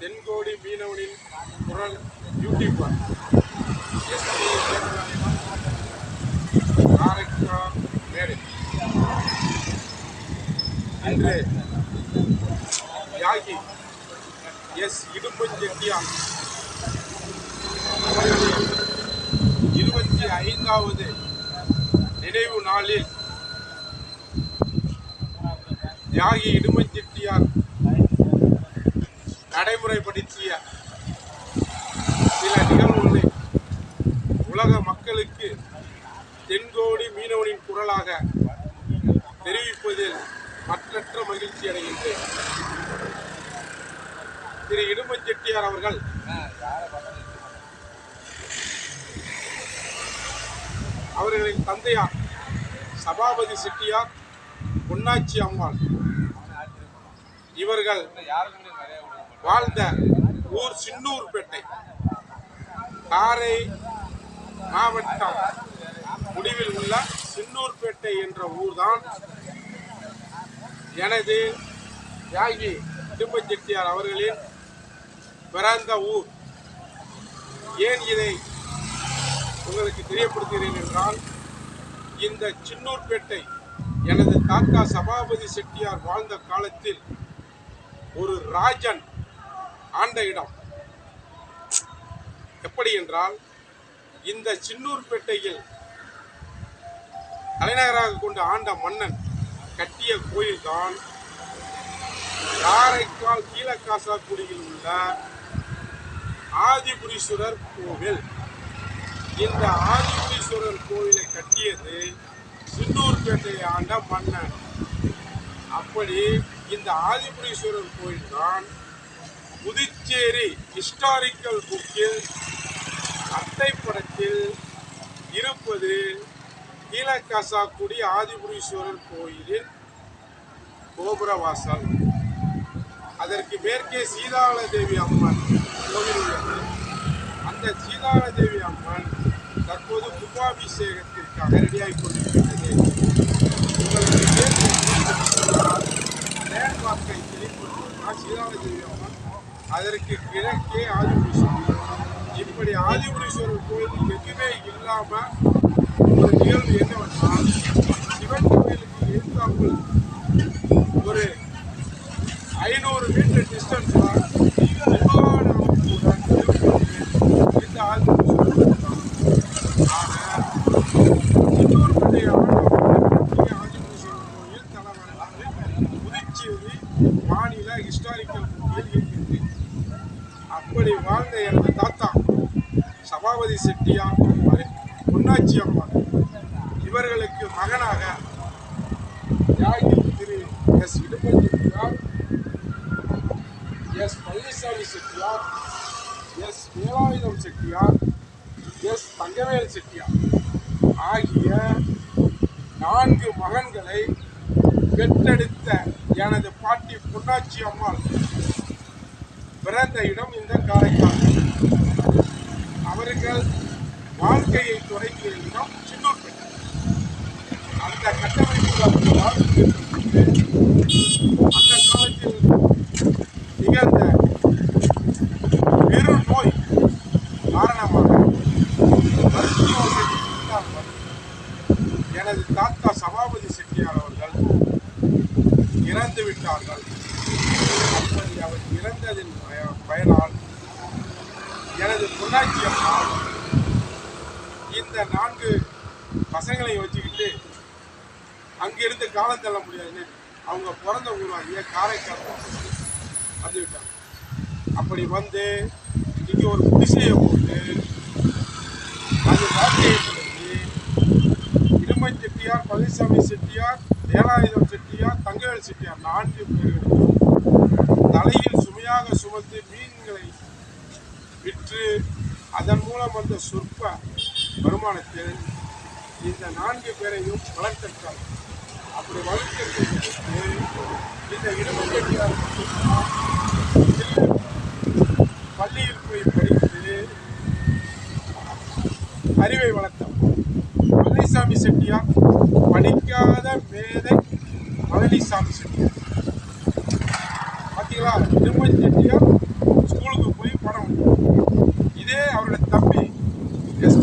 தென்கோடி மீனவனின் குரல் YouTube SP மேடை. இன்று யாகி எஸ் இடும்பஞ்செட்டியார் இருபத்தி ஐந்தாவது நினைவு நாளில் தியாகி இடுமஞ்செட்டியார் நடைமுறைப்படுத்திய சில நிகழ்வுகளை உலக மக்களுக்கு தென்கோடி மீனவனின் குரலாக தெரிவிப்பதில் மற்றற்ற மகிழ்ச்சி அடைகின்றேன். திரு இடுமஞ்செட்டியார் அவர்கள் அவர்களின் தந்தையார் சபாபதி செட்டியார் பொன்னாச்சி அம்மாள். இவர்கள் வாழ்ந்த ஊர் சின்னூர்பேட்டை. காரை மாவட்டம் முடிவில் உள்ள சின்னூர்பேட்டை என்ற ஊர்தான் எனது தியாகி திருப்பச்செட்டியார் அவர்களின் பிறந்த ஊர். ஏன் இதை உங்களுக்கு தெரியப்படுத்துகிறேன் என்றால் இந்த சின்னூர்பேட்டை எனது தாத்தா சபாபதி செட்டியார் வாழ்ந்த காலத்தில் ஒரு ராஜன் ஆண்ட இடம். எப்படி என்றால் இந்த சின்னூர்பேட்டையில் தலைநகராக கொண்டு ஆண்ட மன்னன் கட்டிய கோயில்தான் காரைக்கால் கீழக்காசாக்குடியில் உள்ள ஆதிபுரீஸ்வரர் கோவில். இந்த ஆதிபுரீஸ்வரர் கோவிலை கட்டியது சின்னூர்பேட்டையை ஆண்ட மன்னன். அப்படி இந்த ஆதிபுரீஸ்வரர் கோயில் தான் புதுச்சேரி ஹிஸ்டாரிக்கல் புக்கில் அட்டைப்படத்தில் இருப்பது கீழக்காசாக்குடி ஆதிபுரீஸ்வரர் கோயிலின் கோபுரவாசல். அதற்கு மேற்கே சீதாள தேவி அம்மன் கோவில் உள்ளது. அந்த சீதாள தேவி அம்மன் தற்போது புகாபிஷேகத்திற்காக ரெடியாகி கொண்டிருக்கிறார். அதற்கு கிழக்கே ஆதிபுரீஸ்வரர் இப்படி ஆதிபுரீஸ்வரர் கோயில் எதுவுமே இல்லாமல் ஒரு நிகழ்வு என்னவென்றால் சிவன் கோயிலுக்கு எதிர்த்தாப்புல் ஒரு ஐநூறு மீட்டர் டிஸ்டன்ஸில் இந்த ஆதிபுரீஸ்வரர் தான். ஆக சின்னூர்பேட்டை ஆண்டவருடைய ஆதிபுரீஸ்வரர் கோயில் தலைவராக புதுச்சேரி மாநில ஹிஸ்டாரிக்கல் புக்கில் இருக்கிறது அப்படி வாழ்ந்த எனது தாத்தா சபாபதி செட்டியார் பொன்னாச்சி அம்மன் இவர்களுக்கு மகனாக தியாகி Thiru S. Iduman Chettiar S. Palanisamy Chettiar S. Velayudham Chettiar S. Thangavel Chettiar ஆகிய நான்கு மகன்களை பெற்றெடுத்த எனது பாட்டி பொன்னாச்சி அம்மாள் பிறந்த இடம் இந்த காரைக்கால். அவர்கள் வாழ்க்கையை தொடங்கிய இடம் சின்னூர்பேட்டை. அந்த கட்டமைப்புகள் அவர்கள் அந்த காலத்தில் நிகழ்ந்த பெரு நோய் காரணமாக எனது தாத்தா சபாபதி செட்டியார் அவர்கள் இறந்து விட்டார்கள் அப்படி அவர் இறந்ததின் பய- பயனால் எனது பொள்ளாச்சி அம்மா இந்த நான்கு பசங்களை வச்சுக்கிட்டு அங்கிருந்து காலம் தள்ள முடியாதுன்னு அவங்க பிறந்த ஊராகிய காரைக்கால் வந்துவிட்டாங்க. அப்படி வந்து இங்கே ஒரு குடிசையை போட்டு அது வாழ்க்கையை தொடங்கி இடுமன் செட்டியார் பழனிசாமி செட்டியார் வேலாயுதம் செட்டியார் தங்கவேல் செட்டியார் நான்கு பேர்களும் தலையில் சுமையாக சுமந்து மீன்களை விற்று அதன் மூலம் வந்த சொற்ப வருமானத்தில் இந்த நான்கு பேரையும் வளர்த்தெடுத்தார். அப்படி வளர்த்திருக்கிறது இந்த இருபத்தி செட்டியார் பள்ளியில் போய் படித்து அறிவை வளர்த்தார் பழனிசாமி செட்டியார் படிக்காத மேதை பழனிசாமி செட்டியார் எஸ்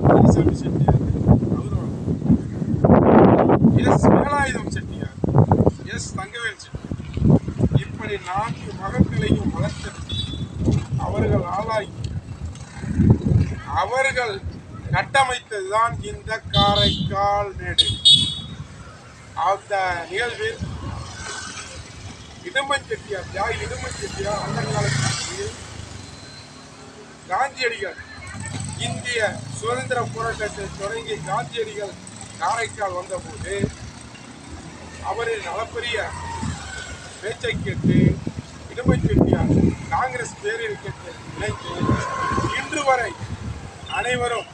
பழனிசாமி செட்டியார் அவரும் எஸ் வேலாயுதம் செட்டியார். எஸ் தங்கவேல் செட்டியார். இப்படி நான்கு மகன்களையும் வளர்த்தது அவர்கள் ஆளாகி அவர்கள் கட்டமைத்ததுதான் இந்த காரைக்கால் மேடு. அந்த நிகழ்வில் இடுமன் செட்டியார் தியாகி இடுமன் செட்டியார் அந்த காலத்தில் காந்தியடிகள் இந்திய சுதந்திர போராட்டத்தை தொடங்கி காந்தியடிகள் காரைக்கால் வந்தபோது அவரின் அளப்பரிய பேச்சை கேட்டு இடுமை செட்டியார் காங்கிரஸ் பேரில் கேட்டு இணைத்து இன்று வரை அனைவரும்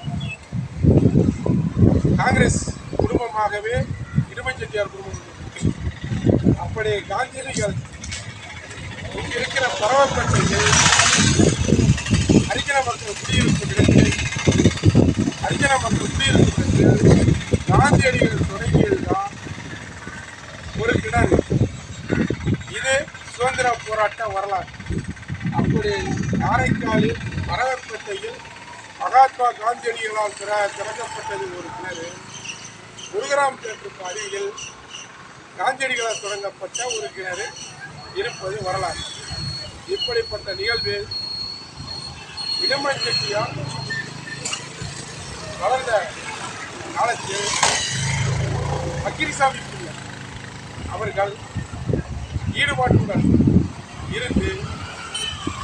காங்கிரஸ் குடும்பமாகவே இடுமை செட்டியார் குடும்பம் அப்படி காந்தியடிகள் இங்கு இருக்கிற பரவப்பட்டது ஹரிஜன மக்கள் குடியிருப்பு இடத்தில் ஹரிஜன மக்கள் குடியிருப்பு இடத்தில் காந்தியடிகள் தொடங்கியதுதான் ஒரு கிணறு. இது சுதந்திர போராட்ட வரலாறு. அப்படி காரைக்காலில் மரவப்பேட்டையில் மகாத்மா காந்தியடிகளால் திற திறக்கப்பட்டது ஒரு கிணறு. குருகிராம் தேட்டருக்கு அருகில் காந்தியடிகளால் தொடங்கப்பட்ட ஒரு கிணறு இருப்பது வரலாறு. இப்படிப்பட்ட நிகழ்வில் இளமன் செட்டியார் வளர்ந்த காலத்தில் அக்கிரிசாமி அவர்கள் ஈடுபாட்டுடன் இருந்து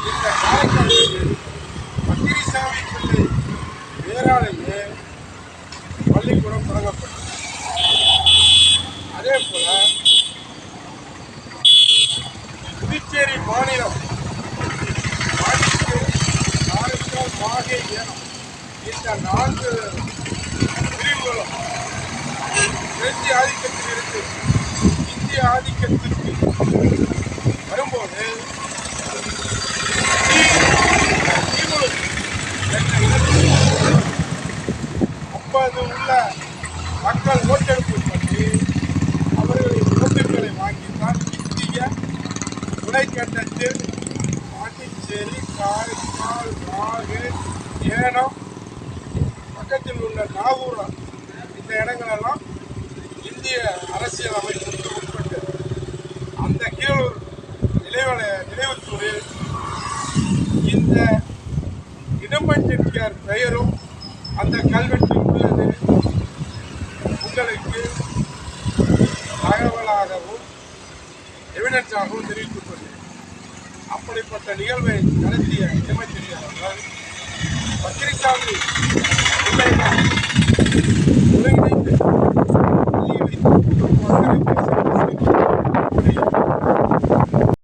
இந்த காலக்கட்டத்தில் பக்கிரிசாமி பிள்ளை பேராலேயே பள்ளிக்கூடம் தொடங்கப்பட்டது. அதே போல புதுச்சேரி மாநிலம் பாண்டிச்சேரி காரைக்கால் ஏனம். இந்த நான்கு பிரிவுகளும் பிரெஞ்சு ஆதிக்கத்தில் இருந்து இந்திய ஆதிக்கத்திற்கு வரும்போது தீவுகள் அப்போது உள்ள மக்கள் ஓட்டெடுப்பு பற்றி அவர்களின் ஓட்டுகளை வாங்கித்தான் இந்திய துணைக்கண்டத்தில் பாண்டிச்சேரி காரைக்கால் மாகு ஏனம். பக்கத்தில் உள்ள நாகூர் இந்த இடங்களெல்லாம் இந்திய அரசியல் அமைப்புக்கு உட்பட்டது அந்த கீழூர் நினைவல நினைவுத்தூரில் இந்த இடும்பஞ்செட்டியார் பெயரும் அந்த கல்வெட்டில் உள்ளது. உங்களுக்கு தகவலாகவும் எவிடன்ஸாகவும் தெரிவித்துக் கொள்கிறேன். அப்படிப்பட்ட நிகழ்வை நடத்திய இடும்பஞ்செட்டியார் அவர்கள் பத்திரிசாமி